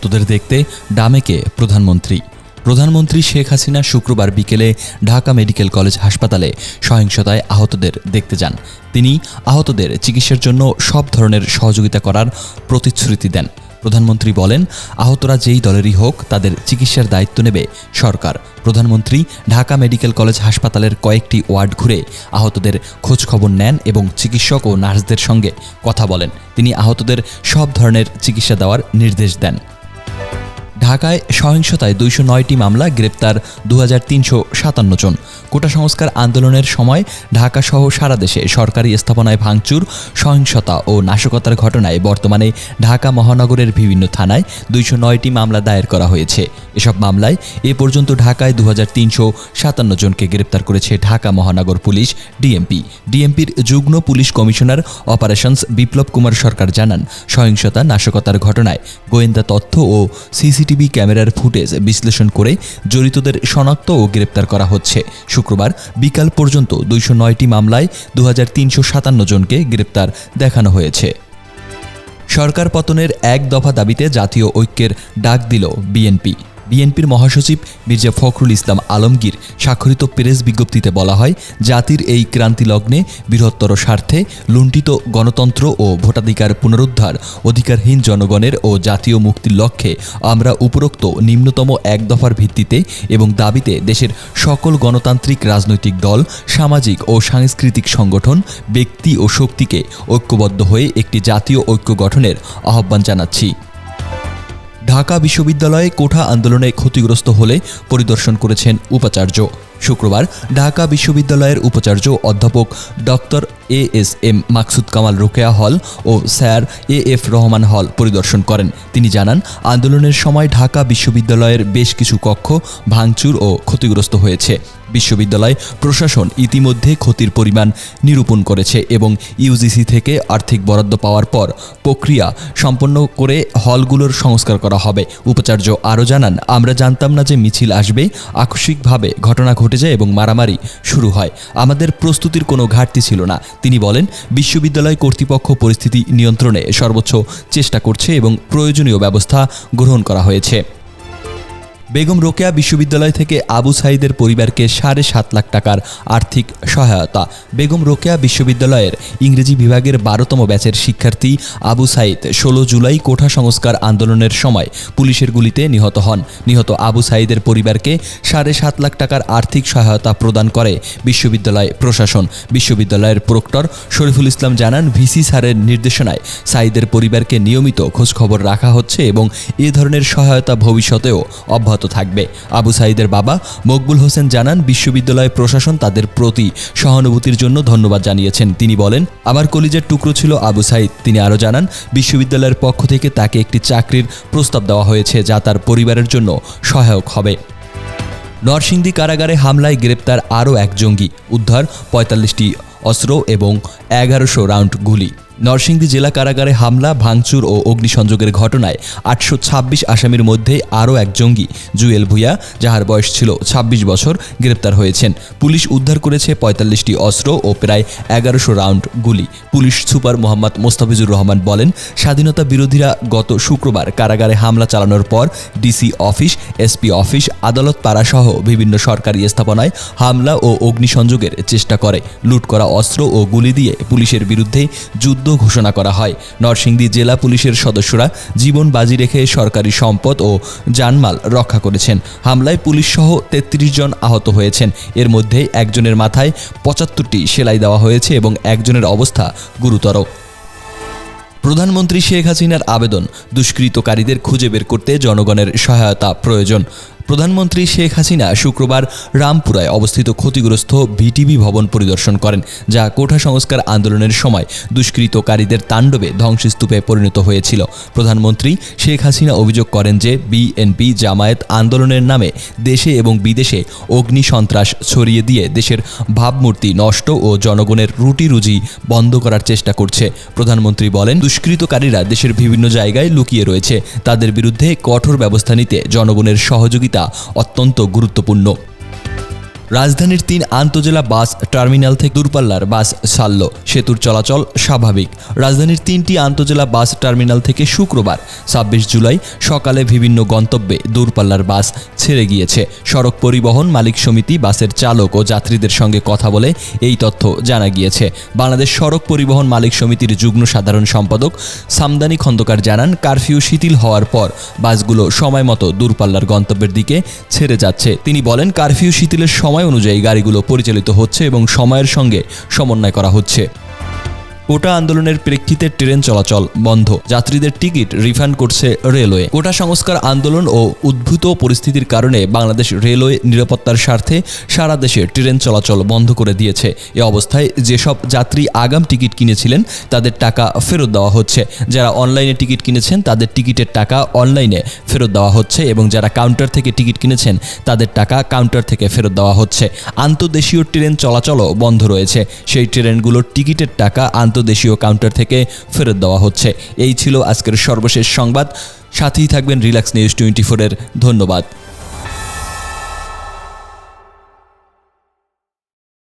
আহতদের দেখতে ডামেকে প্রধানমন্ত্রী। প্রধানমন্ত্রী শেখ হাসিনা শুক্রবার বিকেলে ঢাকা মেডিকেল কলেজ হাসপাতালে সহিংসতায় আহতদের দেখতে যান। তিনি আহতদের চিকিৎসার জন্য সব ধরনের সহযোগিতা করার প্রতিশ্রুতি দেন। প্রধানমন্ত্রী বলেন, আহতরা যেই দলেরই হোক, তাদের চিকিৎসার দায়িত্ব নেবে সরকার। প্রধানমন্ত্রী ঢাকা মেডিকেল কলেজ হাসপাতালের কয়েকটি ওয়ার্ড ঘুরে আহতদের খোঁজখবর নেন এবং চিকিৎসক ও নার্সদের সঙ্গে কথা বলেন। তিনি আহতদের সব ধরনের চিকিৎসা দেওয়ার নির্দেশ দেন। ঢাকায় সহিংসতায় দুইশো নয়টি মামলা, গ্রেপ্তার দু জন। কোটা সংস্কার আন্দোলনের সময় ঢাকা সহ সারা দেশে সরকারি স্থাপনায় ভাঙচুর, সহিংসতা ও নাশকতার ঘটনায় বর্তমানে ঢাকা মহানগরের বিভিন্ন থানায় দুইশো নয়টি মামলা দায়ের করা হয়েছে। এসব মামলায় এ পর্যন্ত ঢাকায় দু সাতান্ন জনকে গ্রেপ্তার করেছে ঢাকা মহানগর পুলিশ ডিএমপি। ডিএমপির যুগ্ম police commissioner operations Biplob Kumar Sarkar জানান, সহিংসতা, নাশকতার ঘটনায় গোয়েন্দা তথ্য ও সিসিটিভি ক্যামেরার ফুটেজ বিশ্লেষণ করে জড়িতদের শনাক্ত ও গ্রেপ্তার করা হচ্ছে। শুক্রবার বিকাল পর্যন্ত দুইশো নয়টি মামলায় দু জনকে গ্রেপ্তার দেখানো হয়েছে। সরকার পতনের এক দফা দাবিতে জাতীয় ঐক্যের ডাক দিল বিএনপি। বিএনপির মহাসচিব মির্জা ফখরুল ইসলাম আলমগীর স্বাক্ষরিত প্রেস বিজ্ঞপ্তিতে বলা হয়, জাতির এই ক্রান্তি লগ্নে বৃহত্তর স্বার্থে লুণ্ঠিত গণতন্ত্র ও ভোটাধিকার পুনরুদ্ধার অধিকারহীন জনগণের ও জাতীয় মুক্তির লক্ষ্যে আমরা উপরোক্ত নিম্নতম এক দফার ভিত্তিতে এবং দাবিতে দেশের সকল গণতান্ত্রিক রাজনৈতিক দল, সামাজিক ও সাংস্কৃতিক সংগঠন, ব্যক্তি ও শক্তিকে ঐক্যবদ্ধ হয়ে একটি জাতীয় ঐক্য গঠনের আহ্বান জানাচ্ছি। ঢাকা বিশ্ববিদ্যালয়ে কোঠা আন্দোলনে ক্ষতিগ্রস্ত হলে পরিদর্শন করেছেন উপাচার্য। শুক্রবার ঢাকা বিশ্ববিদ্যালয়ের উপাচার্য অধ্যাপক doctor A S M Maksud Kamal Rokeya Hall O Sir A F Rahman Hall পরিদর্শন করেন। তিনি জানান, আন্দোলনের সময় ঢাকা বিশ্ববিদ্যালয়ের বেশ কিছু কক্ষ ভাঙচুর ও ক্ষতিগ্রস্ত হয়েছে। বিশ্ববিদ্যালয় প্রশাসন ইতিমধ্যে ক্ষতির পরিমাণ নিরূপণ করেছে এবং ইউজিসি থেকে আর্থিক বরাদ্দ পাওয়ার পর প্রক্রিয়া সম্পন্ন করে হলগুলোর সংস্কার করা হবে। উপাচার্য আরও জানান, আমরা জানতাম না যে মিছিল আসবে, আকস্মিকভাবে ঘটনা ঘটে যায় এবং মারামারি শুরু হয়। আমাদের প্রস্তুতির কোনো ঘাটতি ছিল না। তিনি বলেন, বিশ্ববিদ্যালয় কর্তৃপক্ষ পরিস্থিতি নিয়ন্ত্রণে সর্বোচ্চ চেষ্টা করছে এবং প্রয়োজনীয় ব্যবস্থা গ্রহণ করা হয়েছে। বেগম রোকেয়া বিশ্ববিদ্যালয় থেকে আবু সাইদের পরিবারকে সাড়ে সাত লাখ টাকার আর্থিক সহায়তা। বেগম রোকেয়া বিশ্ববিদ্যালয়ের ইংরেজি বিভাগের বারোতম ব্যাচের শিক্ষার্থী আবু সাইদ ষোলো জুলাই কোঠা সংস্কার আন্দোলনের সময় পুলিশের গুলিতে নিহত হন। নিহত আবু সাইদের পরিবারকে সাড়ে সাত লাখ টাকার আর্থিক সহায়তা প্রদান করে বিশ্ববিদ্যালয় প্রশাসন। বিশ্ববিদ্যালয়ের প্রক্টর শরীফুল ইসলাম জানান, ভিসি স্যারের নির্দেশনায় সাইদের পরিবারকে নিয়মিত খোঁজখবর রাখা হচ্ছে এবং এ ধরনের সহায়তা ভবিষ্যতেও অব্যাহত থাকবে। আবু সাইদের বাবা মকবুল হোসেন জানান, বিশ্ববিদ্যালয় প্রশাসন তাদের প্রতি সহানুভূতির জন্য ধন্যবাদ জানিয়েছেন। তিনি বলেন, আমার কলিজের টুকরো ছিল আবু সাইদ তিনি আরও জানান, বিশ্ববিদ্যালয়ের পক্ষ থেকে তাকে একটি চাকরির প্রস্তাব দেওয়া হয়েছে, যা তার পরিবারের জন্য সহায়ক হবে। নরসিংদী কারাগারে হামলায় গ্রেপ্তার আরও এক জঙ্গি। উদ্ধার পঁয়তাল্লিশটি অস্ত্র এবং এগারোশো রাউন্ড গুলি। নরসিংদী জেলা কারাগারে হামলা, ভাঙচুর ও অগ্নিসংযোগের ঘটনায় আটশো ছাব্বিশ আসামির মধ্যে আরও এক জঙ্গি, জুয়েল ভুইয়া, যাহার বয়স ছিল ২৬ বছর, গ্রেপ্তার হয়েছেন। পুলিশ উদ্ধার করেছে পঁয়তাল্লিশটি অস্ত্র ও প্রায় এগারোশো রাউন্ড গুলি। পুলিশ সুপার মোহাম্মদ মোস্তাফিজুর রহমান বলেন, স্বাধীনতা বিরোধীরা গত শুক্রবার কারাগারে হামলা চালানোর পর ডিসি অফিস, এসপি অফিস আদালত পাড়াসহ বিভিন্ন সরকারি স্থাপনায় হামলা ও অগ্নিসংযোগের চেষ্টা করে। লুট করা অস্ত্র ও গুলি দিয়ে পুলিশের বিরুদ্ধে যুদ্ধ ঘোষণা করা হয়। নরসিংদী জেলা পুলিশের সদস্যরা জীবন বাজি রেখে সরকারি সম্পদ ও জানমাল রক্ষা করেছেন। হামলায় পুলিশ সহ তেত্রিশ জন আহত হয়েছেন। এর মধ্যে একজনের মাথায় পঁচাত্তরটি সেলাই দেওয়া হয়েছে এবং একজনের অবস্থা গুরুতর। প্রধানমন্ত্রী শেখ হাসিনার আবেদন দুষ্কৃতকারীদের খুঁজে বের করতে জনগণের সহায়তা প্রয়োজন। প্রধানমন্ত্রী শেখ হাসিনা শুক্রবার রামপুরায় অবস্থিত ক্ষতিগ্রস্ত ভিটিভি ভবন পরিদর্শন করেন, যা কোঠা সংস্কার আন্দোলনের সময় দুষ্কৃতকারীদের তাণ্ডবে ধ্বংসস্তূপে পরিণত হয়েছিল। প্রধানমন্ত্রী শেখ হাসিনা অভিযোগ করেন যে বিএনপি জামায়াত আন্দোলনের নামে দেশে এবং বিদেশে অগ্নি সন্ত্রাস ছড়িয়ে দিয়ে দেশের ভাবমূর্তি নষ্ট ও জনগণের রুটি রুজি বন্ধ করার চেষ্টা করছে। প্রধানমন্ত্রী বলেন, দুষ্কৃতকারীরা দেশের বিভিন্ন জায়গায় লুকিয়ে রয়েছে। তাদের বিরুদ্ধে কঠোর ব্যবস্থা নিতে জনগণের সহযোগিতা অত্যন্ত গুরুত্বপূর্ণ। রাজধানীর তিন আন্তজেলা বাস টার্মিনাল থেকে দূরপাল্লার বাস ছাড়ল। সেতুর চলাচল স্বাভাবিক। রাজধানীর তিনটি আন্তজেলা বাস টার্মিনাল থেকে শুক্রবার, ছাব্বিশ জুলাই, সকালে বিভিন্ন গন্তব্যে দূরপাল্লার বাস ছেড়ে গিয়েছে। সড়ক পরিবহন, মালিক সমিতি, বাসের চালক ও যাত্রীদের সঙ্গে কথা বলে এই তথ্য জানা গিয়েছে। বাংলাদেশ সড়ক পরিবহন মালিক সমিতির যুগ্ম সাধারণ সম্পাদক সামদানি খন্দকার জানান, কারফিউ শিথিল হওয়ার পর বাসগুলো সময় মতো দূরপাল্লার গন্তব্যের দিকে ছেড়ে যাচ্ছে। তিনি বলেন, কারফিউ শিথিলের সময় অনুযায়ী গাড়িগুলো পরিচালিত হচ্ছে এবং সময়ের সঙ্গে সমন্বয় করা হচ্ছে। কোটা আন্দোলনের প্রেক্ষিতে ট্রেন চলাচল বন্ধ। যাত্রীদের টিকিট রিফান্ড করছে রেলওয়ে। কোটা সংস্কার আন্দোলন ও উদ্ভূত পরিস্থিতির কারণে বাংলাদেশ রেলওয়ে নিরাপত্তার স্বার্থে সারা দেশে ট্রেন চলাচল বন্ধ করে দিয়েছে। এ অবস্থায় যেসব যাত্রী আগাম টিকিট কিনেছিলেন, তাদের টাকা ফেরত দেওয়া হচ্ছে। যারা অনলাইনে টিকিট কিনেছেন, তাদের টিকিটের টাকা অনলাইনে ফেরত দেওয়া হচ্ছে এবং যারা কাউন্টার থেকে টিকিট কিনেছেন, তাদের টাকা কাউন্টার থেকে ফেরত দেওয়া হচ্ছে। আন্তদেশীয় ট্রেন চলাচলও বন্ধ রয়েছে। সেই ট্রেনগুলোর টিকিটের টাকা আন্তদেশীয় কাউন্টার থেকে ফেরত দেওয়া হচ্ছে। এই ছিল আজকের সর্বশেষ সংবাদ। সাথেই থাকবেন রিল্যাক্স নিউজ টোয়েন্টি ফোরের। ধন্যবাদ।